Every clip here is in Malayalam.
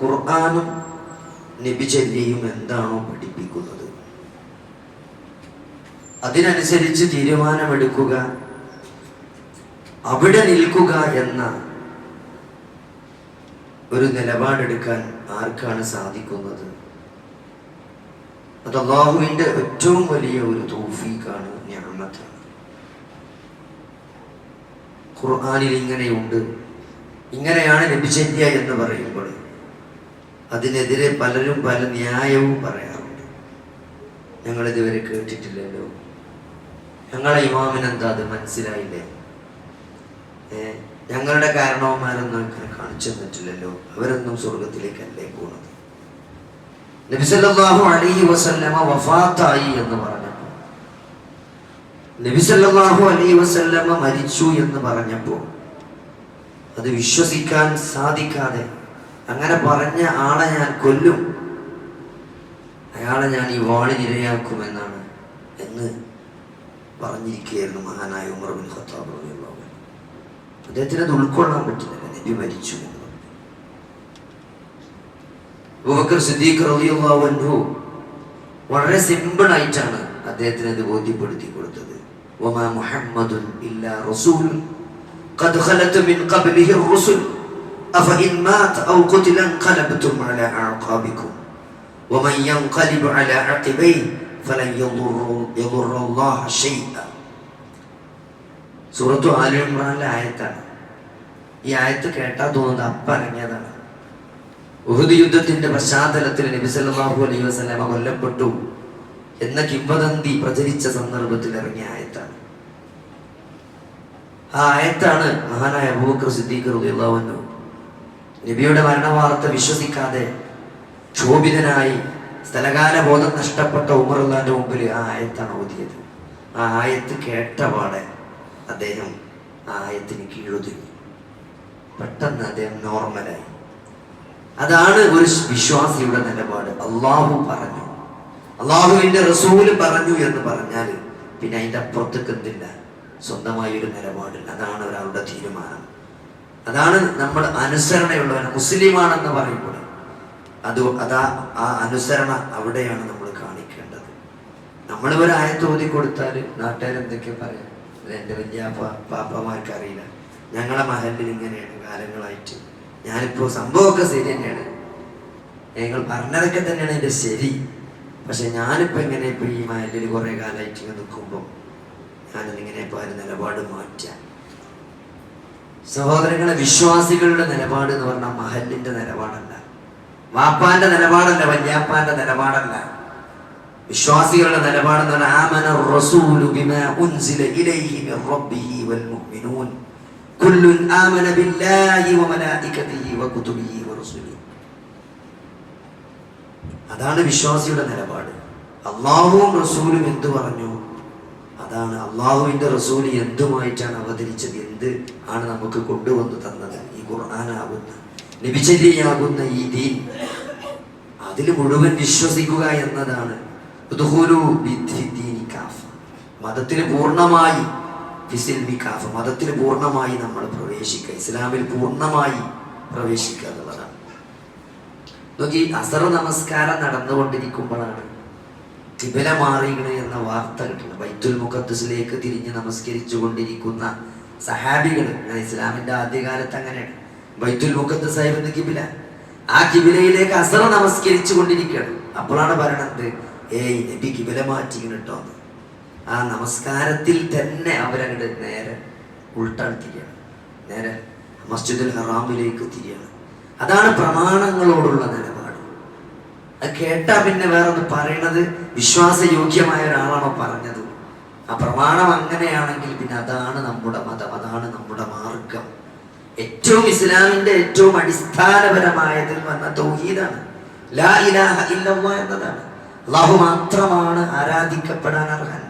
ഖുർആാനും നബിചര്യയും എന്താണോ പഠിപ്പിക്കുന്നത്? അതിനനുസരിച്ച് തീരുമാനമെടുക്കുക അവിടെ നിൽക്കുക എന്ന ഒരു നിലപാടെടുക്കാൻ ആർക്കാണ് സാധിക്കുന്നത്? അത് അള്ളാഹുവിന്റെ ഏറ്റവും വലിയ ഒരു തോഫീക്കാണ് ഞാമത്താണ് ഖുർആാനിൽ ഇങ്ങനെയുണ്ട്. ഇങ്ങനെയാണ് ലഭിച്ചെത്തിയ എന്ന് പറയുമ്പോൾ അതിനെതിരെ പലരും പല ന്യായവും പറയാറുണ്ട്. ഞങ്ങളിതുവരെ കേട്ടിട്ടില്ലല്ലോ. ഞങ്ങളെ ഇമാമിനെന്താ അത് മനസ്സിലായില്ലേ? ഞങ്ങളുടെ കാരണവന്മാരൊന്നും അങ്ങനെ കാണിച്ചു തന്നിട്ടില്ലല്ലോ. അവരൊന്നും സ്വർഗത്തിലേക്കല്ലേ പോണത്. നബിസല്ലാഹു അലൈഹി വസല്ലമ വഫാത്തായി എന്ന് പറഞ്ഞപ്പോൾ നബിസല്ലാഹു അലൈഹി വസല്ലമ മരിച്ചു എന്ന് പറഞ്ഞപ്പോൾ അത് വിശ്വസിക്കാൻ സാധിക്കാതെ അങ്ങനെ പറഞ്ഞ ആളെ ഞാൻ കൊല്ലും. അയാളെ ഞാൻ ഈ വാളിനിരയാക്കുമെന്നാണ് എന്ന് പറഞ്ഞിരിക്കുകയായിരുന്നു മഹാനായ ഉമർ ബിൻ ഖത്താബ് റബിയുള്ളവൻ അദ്ദേഹത്തിന് അത് ഉൾക്കൊള്ളാൻ പറ്റില്ല. നബി മരിച്ചു സിദ്ദീഖ് റബിയുള്ളവൻഹു വളരെ സിമ്പിൾ ആയിട്ടാണ് അദ്ദേഹത്തിന് അത് ബോധ്യപ്പെടുത്തി കൊടുത്തത്. ഒമാ മുഹമ്മദുൻ ഇല്ല റസൂൽ ഖദ് ഖലത്ത് മിൻ ഖബ്ലിഹി റസൂൽ. أفإن مات أو قتل انقلبتم على أعقابكم ومن ينقلب على عقبيه فلن يضر يضر الله شيئا സൂറത്തു ആലു ഇമ്രാനിലെ ആയത്താണ് ഈ ആയത്ത് കേട്ടാൽ തോന്നുന്നത് അപ്പ ഇറങ്ങിയതാണ് ഉഹുദ് യുദ്ധത്തിന്റെ പശ്ചാത്തലത്തിൽ നബി സല്ലല്ലാഹു അലൈഹി വസല്ലമ കൊല്ലപ്പെട്ടു എന്ന കിംവദന്തി പ്രചരിച്ച സന്ദർഭത്തിൽ ഇറങ്ങിയ ആയത്താണ് ആ ആയത്താണ് മഹാനായ അബൂബക്കർ സിദ്ദീഖ് റളിയല്ലാഹു അൻഹു നബിയുടെ മരണവാർത്ത വിശ്വസിക്കാതെ ക്ഷോഭിതനായി സ്ഥലകാല ബോധം നഷ്ടപ്പെട്ട ഉമറുള്ളാന്റെ മുമ്പിൽ ആ ആയത്താണ് ഓതിയത്. ആ ആയത്ത് കേട്ട പാടെ അദ്ദേഹം ആ ആയത്തിന് കീഴൊതുങ്ങി. പെട്ടെന്ന് അദ്ദേഹം നോർമലായി. അതാണ് ഒരു വിശ്വാസിയുടെ നിലപാട്. അള്ളാഹു പറഞ്ഞു. അള്ളാഹുവിന്റെ റസൂൽ പറഞ്ഞു എന്ന് പറഞ്ഞാൽ പിന്നെ അതിന്റെ അപ്പുറത്തേക്ക് എന്തില്ല? സ്വന്തമായ ഒരു നിലപാടില്ല. അതാണ് ഒരാളുടെ തീരുമാനം. അതാണ് നമ്മൾ അനുസരണയുള്ളവൻ. മുസ്ലിമാണെന്ന് പറയുമ്പോൾ അത് അതാ ആ അനുസരണ അവിടെയാണ് നമ്മൾ കാണിക്കേണ്ടത്. നമ്മൾ ഒരു ആയത്ത് ഓതി കൊടുത്താൽ നാട്ടുകാർ എന്തൊക്കെ പറയാം? എന്റെ വലിയ പാപ്പമാർക്ക് അറിയില്ല. ഞങ്ങളെ മഹലിൽ ഇങ്ങനെയാണ് കാലങ്ങളായിട്ട്. ഞാനിപ്പോൾ സംഭവമൊക്കെ ശരി തന്നെയാണ്. ഞങ്ങൾ പറഞ്ഞതൊക്കെ തന്നെയാണ് എന്റെ ശരി. പക്ഷെ ഞാനിപ്പോൾ ഇങ്ങനെ ഇപ്പോൾ ഈ മഹലിൽ കുറേ കാലമായിട്ട് ഇങ്ങനെ നിൽക്കുമ്പോൾ ഞാനതിങ്ങനെ ഇപ്പോൾ ഒരു നിലപാട് മാറ്റാം സഹോദരങ്ങളെ വിശ്വാസികളുടെ നിലപാട് എന്ന് പറഞ്ഞാൽ മഹലിന്റെ നിലപാടല്ല. വാപ്പാന്റെ നിലപാടല്ല വല്യാപ്പാന്റെ നിലപാടല്ല. വിശ്വാസികളുടെ നിലപാടെന്ന് പറഞ്ഞാൽ ആമന റസൂലു ബിമാ ഉൻസില ഇലൈഹി വൽ മുഅ്മിനൂൻ. ആമന ബില്ലാഹി വമലായികതിഹി വകുതുബിഹി അതാണ് വിശ്വാസിയുടെ നിലപാട്. അള്ളാഹുവും റസൂലും എന്തു പറഞ്ഞു? അതാണ് അള്ളാഹുവിന്റെ റസൂൽ എന്തുമായിട്ടാണ് അവതരിച്ചത്? എന്ത് ആണ് നമുക്ക് കൊണ്ടുവന്നു തന്നത്? ഈ ഖുർആനാകുന്ന ലഭിച്ചതിയാകുന്ന ഈ ദീൻ അതിൽ മുഴുവൻ വിശ്വസിക്കുക എന്നതാണ്. മതത്തിൽ പൂർണമായി ഫിസിൽമിക്കാഫ് കാഫ. മതത്തിൽ പൂർണമായി നമ്മൾ പ്രവേശിക്കുക. ഇസ്ലാമിൽ പൂർണമായി പ്രവേശിക്കുക എന്നുള്ളതാണ്. നോക്കി അസർ നമസ്കാരം നടന്നുകൊണ്ടിരിക്കുമ്പോഴാണ് കിബില മാറിയിക്കണേ എന്ന വാർത്ത കിട്ടുന്നു. ബൈത്തുൽ മുഖദ്സിലേക്ക് തിരിഞ്ഞ് നമസ്കരിച്ചു കൊണ്ടിരിക്കുന്ന സഹാബികൾ ഇസ്ലാമിന്റെ ആദ്യകാലത്ത് അങ്ങനെയാണ്. ബൈത്തുൽ മുഖദ്സ് സാഹിബ് കിബില. ആ കിബിലയിലേക്ക് അസറ നമസ്കരിച്ചു കൊണ്ടിരിക്കുകയാണ് അപ്പോഴാണ് പറയണത് ഏയ് നബി കിബില മാറ്റിക്കണം കേട്ടോ ആ നമസ്കാരത്തിൽ തന്നെ അവരങ്ങോട്ട് നേരെ ഉൾട്ടടുത്തിരിക്കുകയാണ്. നേരെ മസ്ജിദുൽ ഹറാമിലേക്ക് തിരിയാണ് അതാണ് പ്രമാണങ്ങളോടുള്ള നിലപാട് അത് കേട്ടാ പിന്നെ വേറെ ഒന്ന് പറയണത്? വിശ്വാസയോഗ്യമായ ഒരാളാണോ പറഞ്ഞത്? ആ പ്രമാണം അങ്ങനെയാണെങ്കിൽ പിന്നെ അതാണ് നമ്മുടെ മതം അതാണ് നമ്മുടെ മാർഗം. ഏറ്റവും ഇസ്ലാമിന്റെ ഏറ്റവും അടിസ്ഥാനപരമായതിൽ വന്ന തൗഹീദാണ്. ലാ ഇലാഹ എന്നതാണ്. അള്ളാഹു മാത്രമാണ് ആരാധിക്കപ്പെടാൻ അർഹൻ.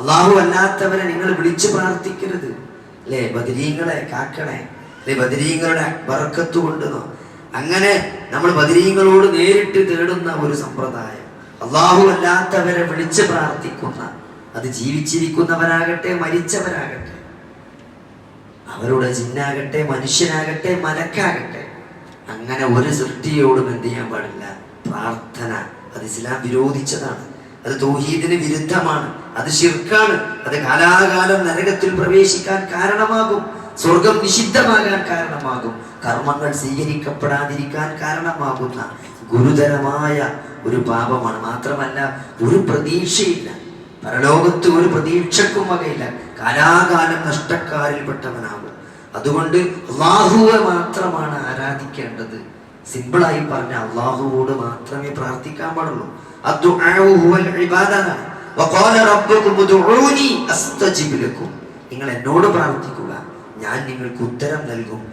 അള്ളാഹു അല്ലാത്തവരെ നിങ്ങൾ വിളിച്ചു പ്രാർത്ഥിക്കരുത്. അല്ലേ? ബദരീങ്ങളെ കാക്കണേ. അല്ലെ? ബദരീങ്ങളുടെ ബറക്കത്ത് കൊണ്ടുനോ. അങ്ങനെ നമ്മൾ ബദരീങ്ങളോട് നേരിട്ട് തേടുന്ന ഒരു സമ്പ്രദായം. അള്ളാഹു അല്ലാത്തവരെ വിളിച്ച് പ്രാർത്ഥിക്കുന്ന അത് ജീവിച്ചിരിക്കുന്നവരാകട്ടെ മരിച്ചവരാകട്ടെ അവരുടെ ജിന്നാകട്ടെ മനുഷ്യനാകട്ടെ മലക്കാകട്ടെ അങ്ങനെ ഒരു സൃഷ്ടിയോടും എന്ത് ചെയ്യാൻ പാടില്ല. പ്രാർത്ഥന അത് ഇസ്ലാം വിരോധിച്ചതാണ്. അത് തൗഹീദിന് വിരുദ്ധമാണ്. അത് ശിർക്കാണ്. അത് കാലാകാലം നരകത്തിൽ പ്രവേശിക്കാൻ കാരണമാകും. സ്വർഗം നിഷിദ്ധമാകാൻ കാരണമാകും. കർമ്മങ്ങൾ സ്വീകരിക്കപ്പെടാതിരിക്കാൻ കാരണമാകുന്ന ഗുരുതരമായ ഒരു പാപമാണ്. മാത്രമല്ല ഒരു പ്രതീക്ഷയില്ല. പരലോകത്ത് ഒരു പ്രതീക്ഷക്കും വകയില്ല. കാലാകാലം നഷ്ടക്കാരിൽപ്പെട്ടവനാകും. അതുകൊണ്ട് അള്ളാഹുവെ മാത്രമാണ് ആരാധിക്കേണ്ടത്. സിമ്പിളായി പറഞ്ഞ അള്ളാഹുവോട് മാത്രമേ പ്രാർത്ഥിക്കാൻ പാടുള്ളൂ. നിങ്ങൾ എന്നോട് പ്രാർത്ഥിക്കുക. ഞാൻ നിങ്ങൾക്ക് ഉത്തരം നൽകും.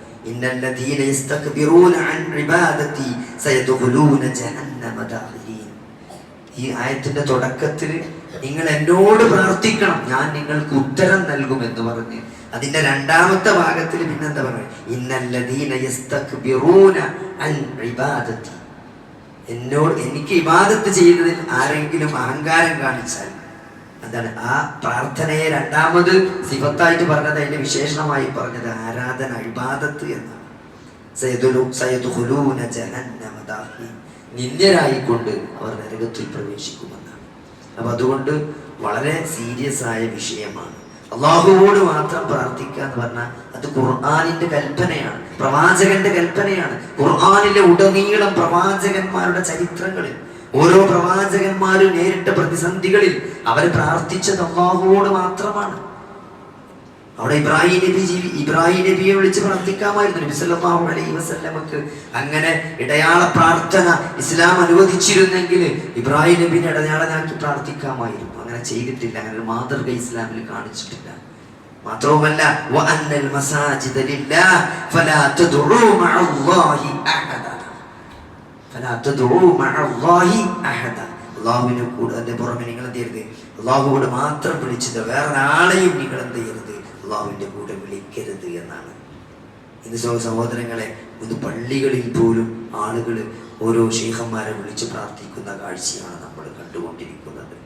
ഈ ആയത്തിന്റെ തുടക്കത്തിൽ നിങ്ങൾ എന്നോട് പ്രാർത്ഥിക്കണം. ഞാൻ നിങ്ങൾക്ക് ഉത്തരം നൽകും എന്ന് പറഞ്ഞ്. അതിന്റെ രണ്ടാമത്തെ ഭാഗത്തിൽ പിന്നെന്താ പറയുക? എന്നോട് എനിക്ക് ഇബാദത്ത് ചെയ്യുന്നതിൽ ആരെങ്കിലും അഹങ്കാരം കാണിച്ചാൽ എന്താണ് ആ പ്രാർത്ഥനയെ രണ്ടാമത് സിഫത്തായിട്ട് പറഞ്ഞത് അതിന്റെ വിശേഷണമായി പറഞ്ഞത് ആരാധന ഇബാദത്ത് എന്നാണ്. നിന്ദ്യരായിക്കൊണ്ട് അവർ നരകത്തിൽ പ്രവേശിക്കുമെന്നാണ്. അപ്പൊ അതുകൊണ്ട് വളരെ സീരിയസ് ആയ വിഷയമാണ്. അള്ളാഹുവോട് മാത്രം പ്രാർത്ഥിക്കുക എന്ന് പറഞ്ഞാൽ അത് ഖുർആാനിന്റെ കൽപ്പനയാണ് പ്രവാചകന്റെ കൽപ്പനയാണ്. ഖുർആാനിലെ ഉടനീളം പ്രവാചകന്മാരുടെ ചരിത്രങ്ങളിൽ ഓരോ പ്രവാചകന്മാരും നേരിട്ട പ്രതിസന്ധികളിൽ അവർ പ്രാർത്ഥിച്ചത് അള്ളാഹുവോട് മാത്രമാണ്. അവിടെ ഇബ്രാഹിം നബി ജീവി ഇബ്രാഹിം നബിയെ വിളിച്ച് പ്രാർത്ഥിക്കാമായിരുന്നു. നബി സല്ലല്ലാഹു അലൈഹി വസല്ലമക്ക് അങ്ങനെ ഇടയാള പ്രാർത്ഥന ഇസ്ലാം അനുവദിച്ചിരുന്നെങ്കിൽ ഇബ്രാഹിം നബിനെ ഇടയാളനാക്കി പ്രാർത്ഥിക്കാമായിരുന്നു. അങ്ങനെ ചെയ്തിട്ടില്ല. അങ്ങനെ ഒരു മാതൃക ഇസ്ലാമിൽ കാണിച്ചിട്ടില്ല. മാത്രവുമല്ല വഅന്നൽ മസാജിദ ലില്ലാഹ് ഫലാ തദ്ഉ മഅല്ലാഹി അഹദ ഫലാ തദ്ഉ മഅല്ലാഹി അഹദ അള്ളാഹുവിനെ കൂടെ അതിന്റെ പുറമെ നിങ്ങൾ എന്ത് ചെയ്യരുത്? അള്ളാഹുവോട് മാത്രം വിളിച്ചത് വേറെ ആളെയും നിങ്ങൾ എന്ത് ചെയ്യരുത്? അള്ളാഹുവിന്റെ കൂടെ വിളിക്കരുത് എന്നാണ്. ഇന്ന് സഹോ- സഹോദരങ്ങളെ ഇത് പള്ളികളിൽ പോലും ആളുകൾ ഓരോ ശേഖന്മാരെ വിളിച്ച് പ്രാർത്ഥിക്കുന്ന കാഴ്ചയാണ് നമ്മൾ കണ്ടുകൊണ്ടിരിക്കുന്നത്.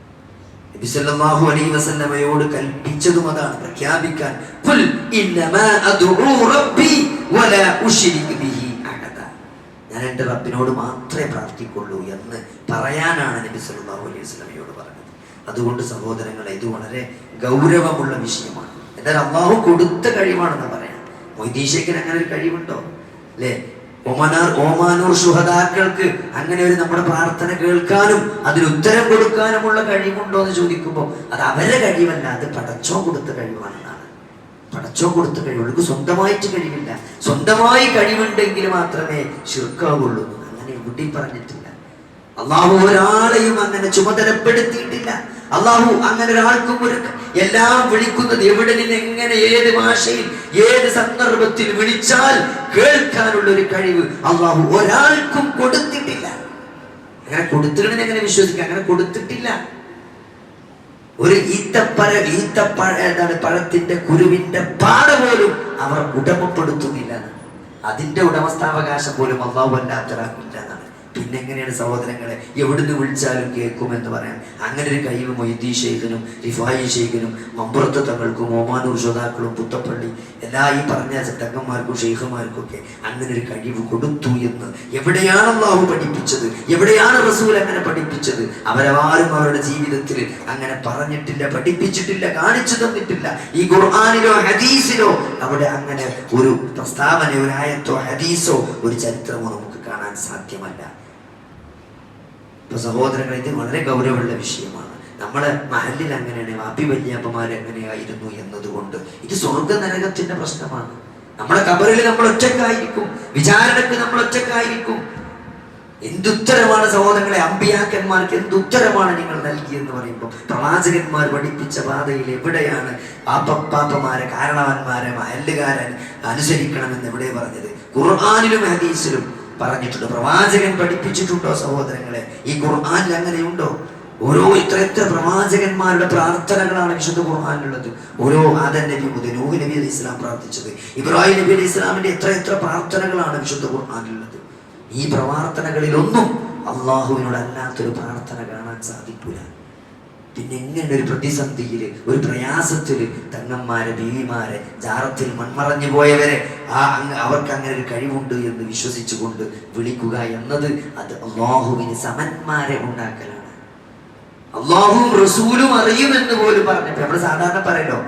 നബി സല്ലല്ലാഹു അലൈഹി വസല്ലമയോട് കൽപ്പിച്ചതും അതാണ്. പ്രഖ്യാപിക്കാൻ ഞാൻ എന്റെ റബ്ബിനോട് മാത്രമേ പ്രാർത്ഥിക്കുള്ളൂ എന്ന് പറയാനാണ് നബി സല്ലല്ലാഹു അലൈഹി വസല്ലമയോട് പറഞ്ഞത്. അതുകൊണ്ട് സഹോദരങ്ങളെ ഇത് വളരെ ഗൗരവമുള്ള വിഷയമാണ്. എന്നാൽ അള്ളാഹു കൊടുത്ത കഴിവാണെന്ന് പറയാം. മൊയ്തീശയ്ക്കിന് അങ്ങനെ ഒരു കഴിവുണ്ടോ? അല്ലേ? ഒമാനാർ ഓമാനൂർ ശുഹദാക്കൾക്ക് അങ്ങനെ ഒരു നമ്മുടെ പ്രാർത്ഥന കേൾക്കാനും അതിന് ഉത്തരം കൊടുക്കാനുമുള്ള കഴിവുണ്ടോ എന്ന് ചോദിക്കുമ്പോൾ അത് അവരുടെ കഴിവല്ല അത് പടച്ചോ കൊടുത്ത കഴിവാണെന്നാണ് പടച്ചോ കൊടുത്ത കഴിവ് അവൾക്ക് സ്വന്തമായിട്ട് കഴിവില്ല. സ്വന്തമായി കഴിവുണ്ടെങ്കിൽ മാത്രമേ ശിർക്കാവുള്ളൂ. അങ്ങനെ കുട്ടി പറഞ്ഞിട്ടില്ല. അള്ളാഹു ഒരാളെയും അങ്ങനെ ചുമതലപ്പെടുത്തിയിട്ടില്ല. അള്ളാഹു അങ്ങനെ ഒരാൾക്കും ഒരു എല്ലാം വിളിക്കുന്നത് എവിടെ നിന്ന് എങ്ങനെ ഏത് ഭാഷയിൽ ഏത് സന്ദർഭത്തിൽ വിളിച്ചാൽ കേൾക്കാനുള്ള ഒരു കഴിവ് അള്ളാഹു ഒരാൾക്കും കൊടുത്തിട്ടില്ല. അങ്ങനെ കൊടുത്തിട്ടുണ്ടെങ്കിൽ എങ്ങനെ വിശ്വസിക്കാം? അങ്ങനെ കൊടുത്തിട്ടില്ല. ഒരു ഈത്തപ്പഴ ഈത്തപ്പഴ എന്താണ് പഴത്തിന്റെ കുരുവിന്റെ പാട പോലും അവർ ഉടമപ്പെടുത്തുന്നില്ല. അതിന്റെ ഉടമസ്ഥാവകാശം പോലും അള്ളാഹു എന്നാണ്. പിന്നെ എങ്ങനെയാണ് സഹോദരങ്ങളെ? എവിടുന്ന് വിളിച്ചാലും കേൾക്കുമെന്ന് പറയാം. അങ്ങനെ ഒരു കഴിവ് മൊയ്തി ഷെയ്ഖിനും റിഫായി ഷെയ്ഖിനും മമ്പുറത്ത് തങ്ങൾക്കും ഓമാനൂർ ശ്രോതാക്കളും പുത്തപ്പള്ളി എല്ലാ ഈ പറഞ്ഞ തങ്ങന്മാർക്കും ഷെയ്ഖുമാർക്കും ഒക്കെ അങ്ങനെ ഒരു കഴിവ് കൊടുത്തു എന്ന്. എവിടെയാണ് അള്ളാഹു പഠിപ്പിച്ചത്? എവിടെയാണ് റസൂൽ അങ്ങനെ പഠിപ്പിച്ചത്? അവരവാരും അവരുടെ ജീവിതത്തിൽ അങ്ങനെ പറഞ്ഞിട്ടില്ല പഠിപ്പിച്ചിട്ടില്ല കാണിച്ചു തന്നിട്ടില്ല. ഈ ഖുർആാനിലോ ഹദീസിലോ അവിടെ അങ്ങനെ ഒരു പ്രസ്താവന ഒരു ആയത്തോ ഹദീസോ ഒരു ചരിത്രമോ നമുക്ക് കാണാൻ സാധ്യമല്ല. ഇപ്പൊ സഹോദരങ്ങൾ ഇത് വളരെ ഗൗരവമുള്ള വിഷയമാണ്. നമ്മളെ മഹലിൽ അങ്ങനെയാണ് വാപ്പി വല്യാപ്പമാർ എങ്ങനെയായിരുന്നു എന്നതുകൊണ്ട് ഇത് സ്വർഗ നരകത്തിന്റെ പ്രശ്നമാണ്. നമ്മളെ കബറിൽ നമ്മൾ ഒറ്റക്കായിരിക്കും വിചാരണക്ക് നമ്മൾ ഒറ്റക്കായിരിക്കും എന്തുത്തരമാണ് സഹോദരങ്ങളെ അമ്പിയാക്കന്മാർക്ക് എന്തുത്തരമാണ് നിങ്ങൾ നൽകിയെന്ന് പറയുമ്പോൾ പ്രവാചകന്മാർ പഠിപ്പിച്ച പാതയിൽ എവിടെയാണ് പാപ്പപ്പാപ്പമാരെ കാരണവന്മാരെ മഹല്ലുകാരെ അനുസരിക്കണമെന്ന് എവിടെ പറഞ്ഞത്. ഖുർആാനിലും ഹദീസിലും പറഞ്ഞിട്ടുണ്ട്. പ്രവാചകൻ പഠിപ്പിച്ചിട്ടുണ്ടോ സഹോദരങ്ങളെ? ഈ ഖുർആാനിൽ അങ്ങനെയുണ്ടോ? ഓരോ ഇത്ര എത്ര പ്രവാചകന്മാരുടെ പ്രാർത്ഥനകളാണ് വിശുദ്ധ ഖുർആാനിലുള്ളത്. ഓരോ ആദൻ നബി മുതൽ നൂഹ് നബി അലി ഇസ്ലാം പ്രാർത്ഥിച്ചത്. ഇബ്രാഹിം നബി അലി ഇസ്ലാമിന്റെ എത്ര എത്ര പ്രാർത്ഥനകളാണ് വിശുദ്ധ ഖുർആാനിലുള്ളത്. ഈ പ്രാർത്ഥനകളിലൊന്നും അള്ളാഹുവിനോട് അല്ലാത്തൊരു പ്രാർത്ഥന കാണാൻ സാധിക്കില്ല പിന്നെ എങ്ങനെ ഒരു പ്രതിസന്ധിയിൽ ഒരു പ്രയാസത്തിൽ തങ്ങന്മാരെ ബീവിമാരെ ജാറത്തിൽ മൺമറഞ്ഞു പോയവരെ ആ അവർക്ക് അങ്ങനെ ഒരു കഴിവുണ്ട് എന്ന് വിശ്വസിച്ചുകൊണ്ട് വിളിക്കുക എന്നത് അത് അള്ളാഹുവിന് സമന്മാരെ ഉണ്ടാക്കലാണ്. അള്ളാഹുവും റസൂലും അറിയുമെന്ന് പോലും പറഞ്ഞപ്പോ നമ്മൾ സാധാരണ പറയണോ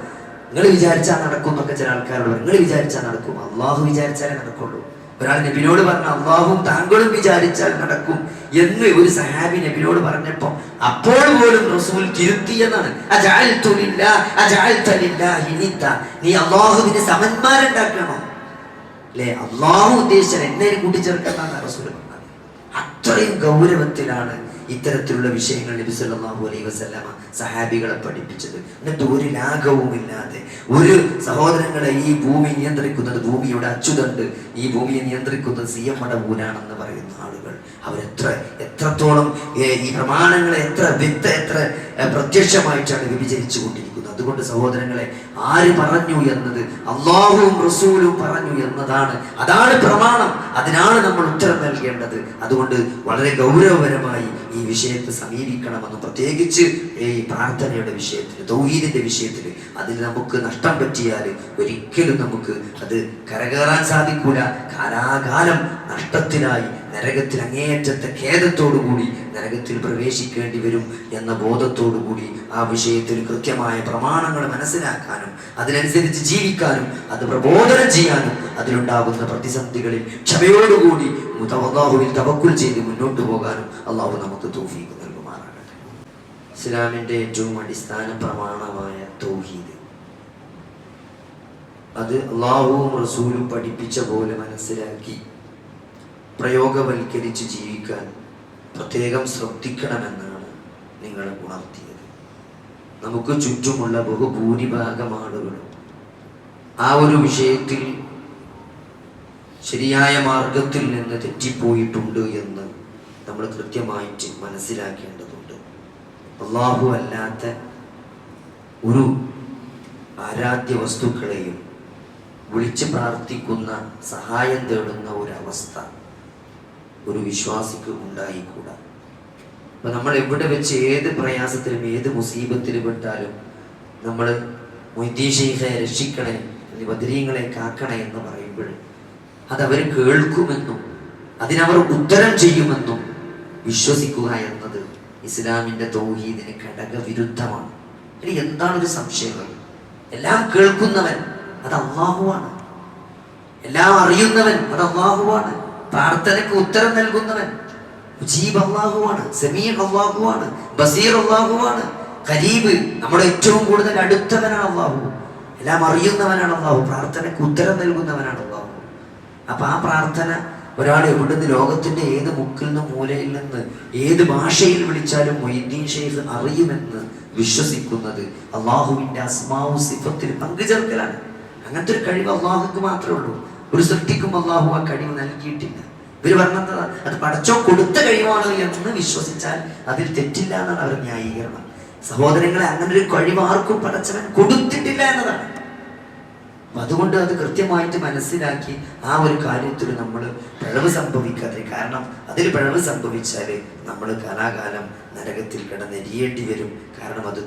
നിങ്ങൾ വിചാരിച്ചാൽ നടക്കും എന്നൊക്കെ ചില ആൾക്കാരോട് നിങ്ങൾ വിചാരിച്ചാൽ നടക്കും. അള്ളാഹു വിചാരിച്ചാലേ നടക്കുള്ളൂ. ഒരാൾ നബിനോട് പറഞ്ഞ അള്ളാഹും താങ്കളും വിചാരിച്ചാൽ നടക്കും. എന്ന് ഒരു സഹാബി നബിനോട് പറഞ്ഞപ്പോ അപ്പോൾ പോലും റസൂൽ തിരുത്തിയെന്നാണ്. നീ അള്ളാഹുവിന് സമന്മാരുണ്ടാക്കണോ അല്ലെ? അള്ളാഹു ഉദ്ദേശിച്ചാൽ എന്നെ കൂട്ടിച്ചേർക്കാന്നാണ് റസൂൽ അത്രയും ഗൗരവത്തിലാണ് ഇത്തരത്തിലുള്ള വിഷയങ്ങൾ നബി സല്ലല്ലാഹു അലൈഹി വസല്ലമ സഹാബികളെ പഠിപ്പിച്ചത്. എന്നിട്ട് ഒരു ലാഘവുമില്ലാതെ ഒരു സഹോദരങ്ങളെ ഈ ഭൂമി നിയന്ത്രിക്കുന്നത് ഭൂമിയുടെ അച്ചുതണ്ട് ഈ ഭൂമിയെ നിയന്ത്രിക്കുന്നത് സി എം മടവൂരാണെന്ന് പറയുന്ന ആളുകൾ. അവരെത്ര എത്രത്തോളം ഈ പ്രമാണങ്ങളെ എത്ര വിത്ത് എത്ര പ്രത്യക്ഷമായിട്ടാണ് വിഭജിച്ചു കൊണ്ടിരിക്കുന്നത് അതുകൊണ്ട് സഹോദരങ്ങളെ ആര് പറഞ്ഞു എന്നത്? അള്ളാഹുവും റസൂലും പറഞ്ഞു എന്നതാണ്. അതാണ് പ്രമാണം. അതിനാണ് നമ്മൾ ഉത്തരം നൽകേണ്ടത്. അതുകൊണ്ട് വളരെ ഗൗരവപരമായി ഈ വിഷയത്തെ സമീപിക്കണമെന്ന് പ്രത്യേകിച്ച് ഈ പ്രാർത്ഥനയുടെ വിഷയത്തിൽ തൗഹീദിന്റെ വിഷയത്തിൽ അതിൽ നമുക്ക് നഷ്ടം പറ്റിയാൽ ഒരിക്കലും നമുക്ക് അത് കരകയറാൻ സാധിക്കൂല. കാലാകാലം നഷ്ടത്തിലായി നരകത്തിൽ അങ്ങേയറ്റത്തെ ഖേദത്തോടുകൂടി നരകത്തിൽ പ്രവേശിക്കേണ്ടി വരും എന്ന ബോധത്തോടുകൂടി ആ വിഷയത്തിൽ കൃത്യമായ പ്രമാണങ്ങൾ മനസ്സിലാക്കാനും അതിനനുസരിച്ച് ജീവിക്കാനും അത് പ്രബോധനം ചെയ്യാനും അതിലുണ്ടാകുന്ന പ്രതിസന്ധികളിൽ ക്ഷമയോടുകൂടി അള്ളാഹുവിൽ തവക്കുൽ ചെയ്ത് മുന്നോട്ട് പോകാനും അള്ളാഹു നമുക്ക് തോഫീക്ക് നൽകുമാറാകട്ടെ. ഇസ്ലാമിന്റെ ഏറ്റവും അടിസ്ഥാന പ്രമാണമായ തോഹീദ്. അത് അള്ളാഹുവും റസൂലും പഠിപ്പിച്ച പോലെ മനസ്സിലാക്കി പ്രയോഗവൽക്കരിച്ച് ജീവിക്കാൻ പ്രത്യേകം ശ്രദ്ധിക്കണമെന്നാണ് നിങ്ങൾ ഉണർത്തിയത്. നമുക്ക് ചുറ്റുമുള്ള ബഹുഭൂരിഭാഗം ആളുകളും ആ ഒരു വിഷയത്തിൽ ശരിയായ മാർഗത്തിൽ നിന്ന് തെറ്റിപ്പോയിട്ടുണ്ട് എന്ന് നമ്മൾ കൃത്യമായിട്ട് മനസ്സിലാക്കേണ്ടതുണ്ട്. അള്ളാഹു അല്ലാത്ത ഒരു ആരാധ്യ വസ്തുക്കളെയും വിളിച്ച് പ്രാർത്ഥിക്കുന്ന സഹായം തേടുന്ന ഒരവസ്ഥ ഒരു വിശ്വാസിക്ക് ഉണ്ടായിക്കൂടാ. അപ്പൊ നമ്മൾ എവിടെ വെച്ച് ഏത് പ്രയാസത്തിലും ഏത് മുസീബത്തിലും പെട്ടാലും നമ്മൾ മൊയ്തീഷയെ രക്ഷിക്കണേ ബദരീങ്ങളെ കാക്കണേ എന്ന് പറയുമ്പോൾ അതവർ കേൾക്കുമെന്നും അതിനവർ ഉത്തരം ചെയ്യുമെന്നും വിശ്വസിക്കുക എന്നത് ഇസ്ലാമിന്റെ തൗഹീദിന് ഘടകവിരുദ്ധമാണ്. ഇനി എന്താണ് ഒരു സംശയം? എല്ലാം കേൾക്കുന്നവൻ അത് അള്ളാഹുവാണ്. എല്ലാം അറിയുന്നവൻ അത് അള്ളാഹുവാണ്. പ്രാർത്ഥനയ്ക്ക് ഉത്തരം നൽകുന്നവൻ മുജീബ് അള്ളാഹുവാണ് സമീർ അള്ളാഹുവാണ് ബസീർ അള്ളാഹുവാണ്. കരീബ് നമ്മുടെ ഏറ്റവും കൂടുതൽ അടുത്തവനാണ് അള്ളാഹു. എല്ലാം അറിയുന്നവനാണ് അള്ളാഹു പ്രാർത്ഥനയ്ക്ക് ഉത്തരം നൽകുന്നവനാണ് അള്ളാഹു. അപ്പൊ ആ പ്രാർത്ഥന ഒരാൾ എവിടുന്ന് ലോകത്തിന്റെ ഏത് മുക്കിൽ നിന്ന് മൂലയിൽ നിന്ന് ഏത് ഭാഷയിൽ വിളിച്ചാലും മൊയ്തീൻ ഷെയ്ഖ് അറിയുമെന്ന് വിശ്വസിക്കുന്നത് അള്ളാഹുവിന്റെ അസ്മാവു സിഫത്തിൽ പങ്കുചേർക്കലാണ്. അങ്ങനത്തെ ഒരു കഴിവ് അള്ളാഹുക്ക് മാത്രമേ ഉള്ളൂ. ഒരു സൃഷ്ടിക്കും അള്ളാഹു ആ കഴിവ് നൽകിയിട്ടില്ല. ഇവർ പറഞ്ഞത് അത് പടച്ചോ കൊടുത്ത കഴിവാണ് എന്ന് വിശ്വസിച്ചാൽ അതിൽ തെറ്റില്ല എന്നാണ് അവർ ന്യായീകരണം. സഹോദരങ്ങളെ അങ്ങനെ ഒരു കഴിവ് ആർക്കും പടച്ചവൻ കൊടുത്തിട്ടില്ല എന്നതാണ്. അതുകൊണ്ട് അത് കൃത്യമായിട്ട് മനസ്സിലാക്കി ആ ഒരു കാര്യത്തിൽ നമ്മൾ പിഴവ് സംഭവിക്കാതെ കാരണം അതിൽ പിഴവ് സംഭവിച്ചാൽ നമ്മൾ കലാകാലം നരകത്തിൽ കിടന്നെരിയേണ്ടി വരും. കാരണം അത്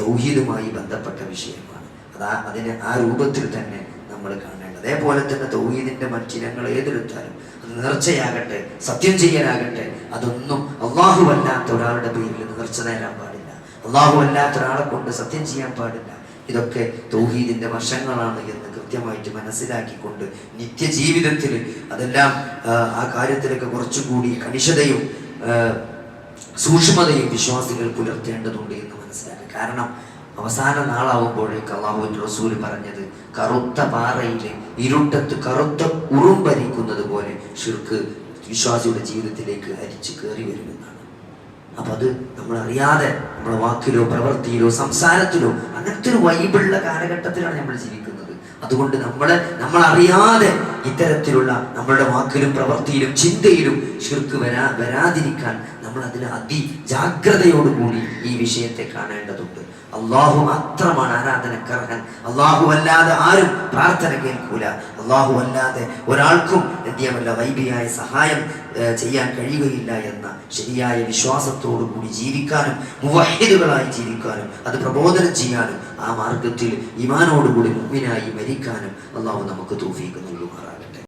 ദൗഹീദുമായി ബന്ധപ്പെട്ട വിഷയമാണ്. അതാ അതിനെ ആ രൂപത്തിൽ തന്നെ നമ്മൾ കാണേണ്ടത് അതേപോലെ തന്നെ തൗഹീദിന്റെ മറ്റിനങ്ങൾ ഏതെടുത്താലും അത് നേർച്ചയാകട്ടെ സത്യം ചെയ്യാനാകട്ടെ അതൊന്നും അള്ളാഹു അല്ലാത്ത ഒരാളുടെ പേരിൽ നേർച്ച നേരാൻ പാടില്ല. അള്ളാഹു അല്ലാത്ത ഒരാളെ കൊണ്ട് സത്യം ചെയ്യാൻ പാടില്ല. ഇതൊക്കെ തൗഹീദിന്റെ വശങ്ങളാണ് എന്ന് കൃത്യമായിട്ട് മനസ്സിലാക്കിക്കൊണ്ട് നിത്യജീവിതത്തിൽ അതെല്ലാം ആ, ആ കാര്യത്തിലൊക്കെ കുറച്ചുകൂടി കണിശതയും സൂക്ഷ്മതയും വിശ്വാസികൾ പുലർത്തേണ്ടതുണ്ട് എന്ന് മനസ്സിലാക്കുക. കാരണം അവസാന നാളാവുമ്പോഴേക്ക് അള്ളാഹുവിന്റെ റസൂൽ പറഞ്ഞത് കറുത്ത പാറയിൽ ഇരുട്ടത്ത് കറുത്ത ഉറുമ്പരിക്കുന്നത് പോലെ ഷിർക്ക് വിശ്വാസിയുടെ ജീവിതത്തിലേക്ക് അരിച്ചു കയറി വരുമെന്നാണ്. അപ്പൊ അത് നമ്മൾ അറിയാതെ നമ്മുടെ വാക്കിലോ പ്രവൃത്തിയിലോ സംസാരത്തിലോ അങ്ങനത്തെ ഒരു വൈബിളുള്ള കാലഘട്ടത്തിലാണ് നമ്മൾ ജീവിക്കുന്നത്. അതുകൊണ്ട് നമ്മളെ നമ്മൾ അറിയാതെ ഇത്തരത്തിലുള്ള നമ്മളുടെ വാക്കിലും പ്രവൃത്തിയിലും ചിന്തയിലും ശിർക്ക് വരാ വരാതിരിക്കാൻ നമ്മൾ അതിന് അതി ജാഗ്രതയോടുകൂടി ഈ വിഷയത്തെ കാണേണ്ടതുണ്ട്. അള്ളാഹു മാത്രമാണ് ആരാധനക്കർഹൻ അള്ളാഹു അല്ലാതെ ആരും പ്രാർത്ഥന കേൾക്കൂല. അള്ളാഹു അല്ലാതെ ഒരാൾക്കും എന്തിയമല്ല വൈബിയായ സഹായം ചെയ്യാൻ കഴിയുകയില്ല എന്ന ശരിയായ വിശ്വാസത്തോടു കൂടി ജീവിക്കാനും മുവഹിദുകളായി ജീവിക്കാനും അത് പ്രബോധനം ചെയ്യാനും ആ മാർഗത്തിൽ ഇമാനോടുകൂടി മുമ്പിനായി മരിക്കാനും അള്ളാഹു നമുക്ക് തോഫിക്കുന്നുള്ളൂ